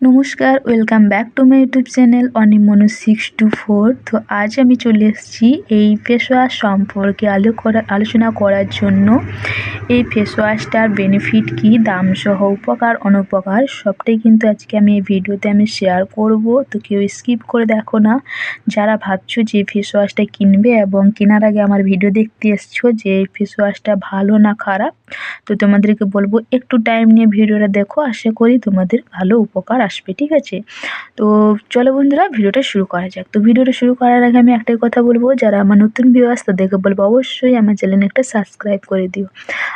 নমস্কার welcome back to my YouTube channel অনিমনু six two four তো আজ আমি চলে এসেছি এই ফেসওয়াশ সম্পর্কে আলো করা, আলোচনা করার জন্য। এই ফেস ওয়াশটার বেনিফিট কী দাম সহ উপকার, অনুপকার, সবটাই কিন্তু আজকে আমি এই ভিডিওতে আমি শেয়ার করব। তো কেউ স্কিপ করে দেখো না। যারা ভাবছ যে ফেস ওয়াশটা কিনবে এবং কেনার আগে আমার ভিডিও দেখতে এসছো যে এই ফেস ওয়াশটা ভালো না খারাপ, তো তোমাদেরকে বলব একটু টাইম নিয়ে ভিডিওটা দেখো। আশা করি তোমাদের ভালো উপকার আসবে, ঠিক আছে? তো চলো বন্ধুরা, ভিডিওটা শুরু করা যাক। তো ভিডিওটা শুরু করার আগে আমি একটাই কথা বলব, যারা আমার নতুন ভিউয়ার্স তাদেরকে বলব অবশ্যই আমার চ্যানেল একটা সাবস্ক্রাইব করে দিও।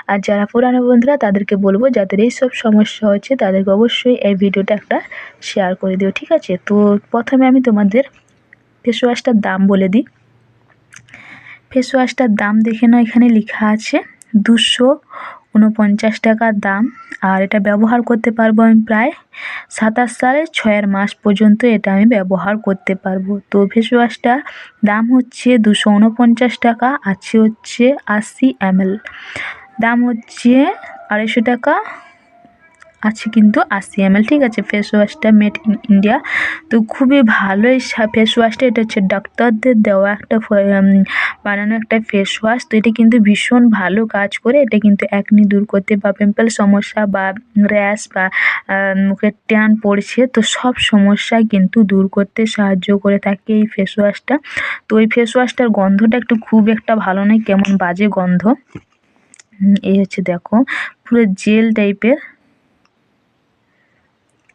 আর যারা পুরানো বন্ধুরা, তাদেরকে বলব যাদের এই সব সমস্যা হচ্ছে তাদেরকে অবশ্যই এই ভিডিওটা একটা শেয়ার করে দিও, ঠিক আছে? তো প্রথমে আমি তোমাদের ফেস ওয়াশটার দাম বলে দিই। ফেস ওয়াশটার দাম দেখে নাও, এখানে লেখা আছে দুশো উনপঞ্চাশ টাকা দাম। আর এটা ব্যবহার করতে পারব আমি প্রায় সাতাশ সালে ছয়ের মাস পর্যন্ত এটা আমি ব্যবহার করতে পারব। তো ফেস ওয়াশটা দাম হচ্ছে দুশো উনপঞ্চাশ টাকা, আছে হচ্ছে আশি এমএল। দাম হচ্ছে আড়াইশো টাকা। আছে কিন্তু আশি এমএল ঠিক আছে? ফেস ওয়াশটা মেড ইন ইন্ডিয়া তো খুবই ভালো এই ফেস ওয়াশটা এটা হচ্ছে ডাক্তারদের দেওয়া একটা বানানো একটা ফেস ওয়াশ তো এটা কিন্তু ভীষণ ভালো কাজ করে। এটা কিন্তু একনি দূর করতে বা পিম্পল সমস্যা বা র্যাশ বা মুখের ট্যান পড়ছে, তো সব সমস্যা কিন্তু দূর করতে সাহায্য করে থাকে এই ফেস ওয়াশটা তো এই ফেস ওয়াশটার গন্ধটা একটু খুব একটা ভালো নয়, কেমন বাজে গন্ধ। এই হচ্ছে দেখো, পুরো জেল টাইপের,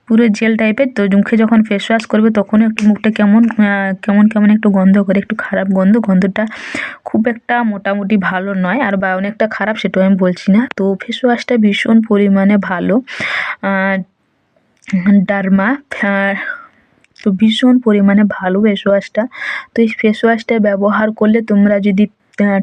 পুরো জেল টাইপের। তো মুখে যখন ফেস ওয়াশ করবে তখনও একটু মুখটা কেমন কেমন কেমন একটু গন্ধ করে, একটু খারাপ গন্ধ। গন্ধটা খুব একটা মোটামুটি ভালো নয়, আর বা অনেকটা খারাপ সেটাও আমি বলছি না। তো ফেস ওয়াশটা ভীষণ পরিমাণে ভালো। ডার্মা তো ভীষণ পরিমাণে ভালো ফেস ওয়াশটা তো এই ফেস ওয়াশটা ব্যবহার করলে তোমরা যদি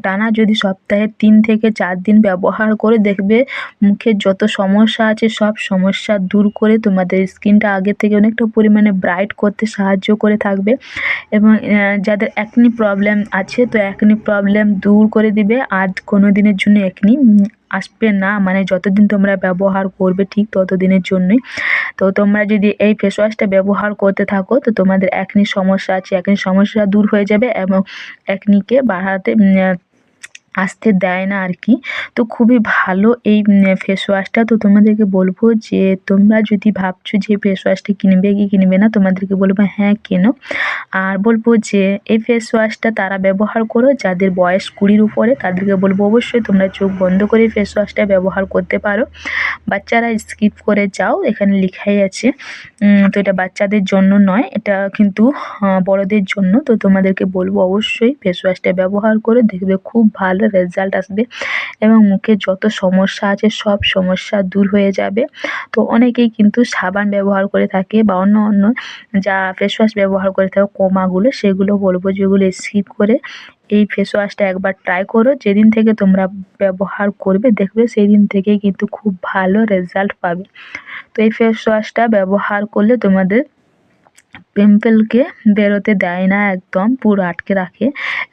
টানা যদি সপ্তাহে তিন থেকে চার দিন ব্যবহার করে দেখবে মুখের যত সমস্যা আছে, সব সমস্যা দূর করে তোমাদের স্কিনটা আগে থেকে অনেকটা পরিমাণে ব্রাইট করতে সাহায্য করে থাকবে। এবং যাদের একনি প্রবলেম আছে, তো একনি প্রবলেম দূর করে দিবে। আর কোনো দিনের জন্য একনি আসবে না। মানে যতদিন তোমরা ব্যবহার করবে ঠিক ততদিনের জন্যই। তো তোমরা যদি এই ফেস ওয়াশটা ব্যবহার করতে থাকো, তো তোমাদের একনি সমস্যা আছে। একনি সমস্যা দূর হয়ে যাবে এবং একনিকে বাড়াতে আসতে দেয় না আর কি তো খুবই ভালো এই ফেস ওয়াশটা তো তোমাদেরকে বলব যে, তোমরা যদি ভাবছ যে ফেস ওয়াশটা কিনবে কি কিনবে না, তোমাদেরকে বলব হ্যাঁ কেনো। আর বলব যে, এই ফেস ওয়াশটা তারা ব্যবহার করো, যাদের বয়স কুড়ির উপরে, তাদেরকে বলব অবশ্যই তোমরা চোখ বন্ধ করে ফেস ওয়াশটা ব্যবহার করতে পারো। বাচ্চারা স্কিপ করে যাও, এখানে লেখাই আছে। তো এটা বাচ্চাদের জন্য নয়, এটা কিন্তু বড়দের জন্য। তো তোমাদেরকে বলব অবশ্যই ফেস ওয়াশটা ব্যবহার করে, দেখবে খুব ভালো রেজাল্ট আসবে এবং মুখে যত সমস্যা আছে সব সমস্যা দূর হয়ে যাবে। তো অনেকেই কিন্তু সাবান ব্যবহার করে থাকে বা অন্য অন্য যা ফেস ওয়াশ ব্যবহার করে থাকে, কোমাগুলো, সেগুলো বলব যেগুলো স্কিপ করে এই ফেস ওয়াশটা একবার ট্রাই করো। যেদিন থেকে তোমরা ব্যবহার করবে, দেখবে সেই দিন থেকে কিন্তু খুব ভালো রেজাল্ট পাবে। তো এই ফেস ওয়াশটা ব্যবহার করলে তোমাদের পিম্পলকে বেরোতে দেয় না একদম, পুরো আটকে রাখে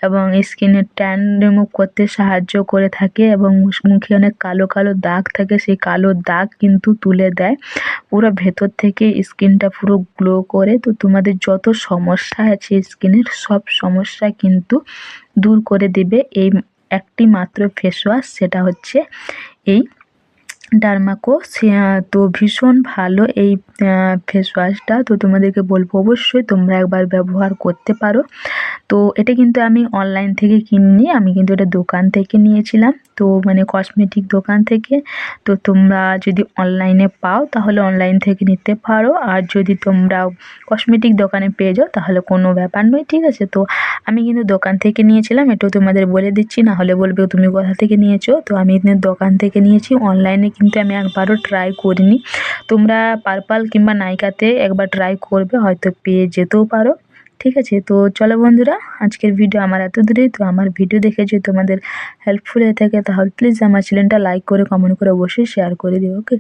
এবং স্কিনের ট্যান রিমুভ করতে সাহায্য করে থাকে এবং মুখে অনেক কালো কালো দাগ থাকে, সেই কালো দাগ কিন্তু তুলে দেয়। পুরো ভেতর থেকে স্কিনটা পুরো গ্লো করে। তো তোমাদের যত সমস্যা আছে স্কিনের সব সমস্যা কিন্তু দূর করে দেবে। এই একটি মাত্র ফেস ওয়াশ সেটা হচ্ছে এই ডার্মাকো তো ভীষণ ভালো এই ফেস ওয়াশটা তো তোমাদেরকে বলব অবশ্যই তোমরা একবার ব্যবহার করতে পারো। তো এটা কিন্তু আমি অনলাইন থেকে কিনিনি, আমি কিন্তু এটা দোকান থেকে নিয়েছিলাম। তো মানে কসমেটিক দোকান থেকে, তো তোমরা যদি অনলাইনে পাও তাহলে অনলাইন থেকে নিতে পারো। আর যদি তোমরা কসমেটিক দোকানে পেয়ে যাও তাহলে কোনো ব্যাপার নয়, ঠিক আছে? তো আমি কিন্তু দোকান থেকে নিয়েছিলাম এটাও তোমাদের বলে দিচ্ছি, না হলে বলবে তুমি কোথা থেকে নিয়েছো? তো আমি দোকান থেকে নিয়েছি অনলাইনে কিন্তু আমি একবারও ট্রাই করিনি। তোমরা পার্পাল কিংবা নাইকাতে একবার ট্রাই করবে, হয়তো পেয়ে যেতেও পারো। ঠিক আছে? তো চলো বন্ধুরা, আজকের ভিডিও আমার এত দূরেই তো আমার ভিডিও দেখে যদি তোমাদের হেল্পফুল হয়ে থাকে, তাহলে প্লিজ আমার চ্যানেলটা লাইক করে কমেন্ট করে অবশ্যই শেয়ার করে দিও ওকে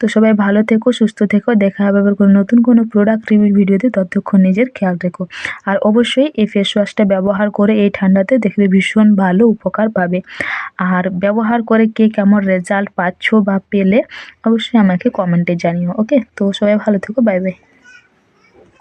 তো সবাই ভালো থেকো, সুস্থ থেকো। দেখা হবে আবার কোনো নতুন কোনো প্রোডাক্ট রিভিউ ভিডিওতে ততক্ষণ নিজের খেয়াল রেখো। আর অবশ্যই এই ফেস ওয়াশটা ব্যবহার করে এই ঠান্ডাতে দেখবে ভীষণ ভালো উপকার পাবে। আর ব্যবহার করে কে কেমন রেজাল্ট পাচ্ছ বা পেলে, অবশ্যই আমাকে কমেন্টে জানিও ওকে তো সবাই ভালো থেকো বাই বাই